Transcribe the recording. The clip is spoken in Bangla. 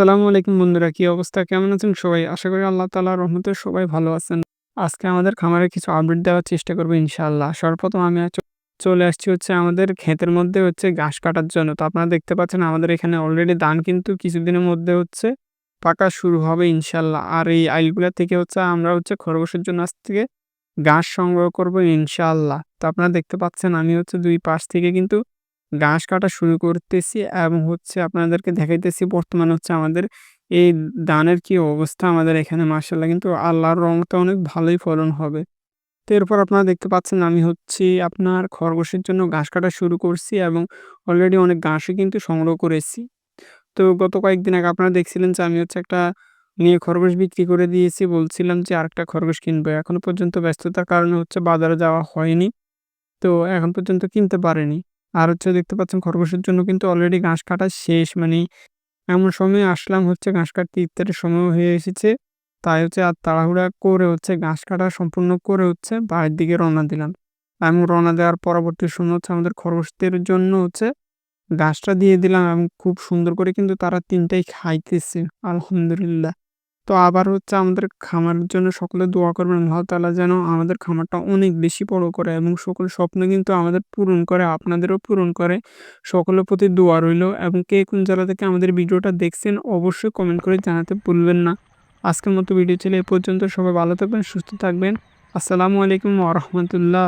আসসালামু আলাইকুম বন্ধুরা, কি অবস্থা? কেমন আছেন সবাই? আশা করি আল্লাহ তালার রহমতে সবাই ভালো আছেন। আজকে আমাদের খামারে কিছু আপডেট দেওয়ার চেষ্টা করব ইনশাআল্লাহ। সর্বপ্রথম আমি চলে আসছি হচ্ছে আমাদের ক্ষেতের মধ্যে হচ্ছে ঘাস কাটার জন্য। তো আপনারা দেখতে পাচ্ছেন আমাদের এখানে অলরেডি ধান কিন্তু কিছুদিনের মধ্যে হচ্ছে পাকা শুরু হবে ইনশাল্লাহ আর এই আইলগুলা থেকে হচ্ছে আমরা হচ্ছে খরগোশের জন্য আজ থেকে ঘাস সংগ্রহ করব ইনশাআল্লাহ। তো আপনারা দেখতে পাচ্ছেন আমি হচ্ছে দুই পাশ থেকে কিন্তু ঘাস কাটা শুরু করতেছি এবং হচ্ছে আপনাদেরকে দেখাইতেছি বর্তমানে হচ্ছে আমাদের এই ধানের কি অবস্থা আমাদের এখানে মার্শাল্লাহ কিন্তু আল্লাহর রংটা অনেক ভালোই ফলন হবে। তো এরপর আপনারা দেখতে পাচ্ছেন আমি হচ্ছি আপনার খরগোশের জন্য ঘাস কাটা শুরু করছি এবং অলরেডি অনেক ঘাসই কিন্তু সংগ্রহ করেছি। তো গত কয়েকদিন আগে আপনারা দেখছিলেন যে আমি হচ্ছে একটা নিয়ে খরগোশ বিক্রি করে দিয়েছি, বলছিলাম যে আরেকটা খরগোশ কিনবো। এখনও পর্যন্ত ব্যস্ততার কারণে হচ্ছে বাজারে যাওয়া হয়নি। তো এখন পর্যন্ত কিনতে পারেনি। আর হচ্ছে দেখতে পাচ্ছেন খরগোশের জন্য কিন্তু অলরেডি ঘাস কাটা শেষ। মানে এমন সময় আসলাম হচ্ছে ঘাস কাটতে ইত্যাদি সময় হয়ে এসেছে। তাই হচ্ছে আর তাড়াহুড়া করে হচ্ছে ঘাস কাটা সম্পূর্ণ করে হচ্ছে বাড়ির দিকে রওনা দিলাম। এবং রওনা দেওয়ার পরবর্তী সময় হচ্ছে আমাদের খরগোশদের জন্য হচ্ছে ঘাসটা দিয়ে দিলাম এবং খুব সুন্দর করে কিন্তু তারা তিনটাই খাইতেছে, আলহামদুলিল্লাহ। তো আবার হচ্ছে আমাদের খামারের জন্য সকলে দোয়া করবেন, আল্লাহ তালা যেন আমাদের খামারটা অনেক বেশি বড় করে এবং সকল স্বপ্ন কিন্তু আমাদের পূরণ করে, আপনাদেরও পূরণ করে। সকলের প্রতি দোয়া রইল এবং কে কোন জেলা থেকে আমাদের ভিডিওটা দেখছেন অবশ্যই কমেন্ট করে জানাতে ভুলবেন না। আজকের মতো ভিডিও ছিল এ পর্যন্ত। সবাই ভালো থাকবেন, সুস্থ থাকবেন। আসসালামু আলাইকুম ওরহমতুল্লাহ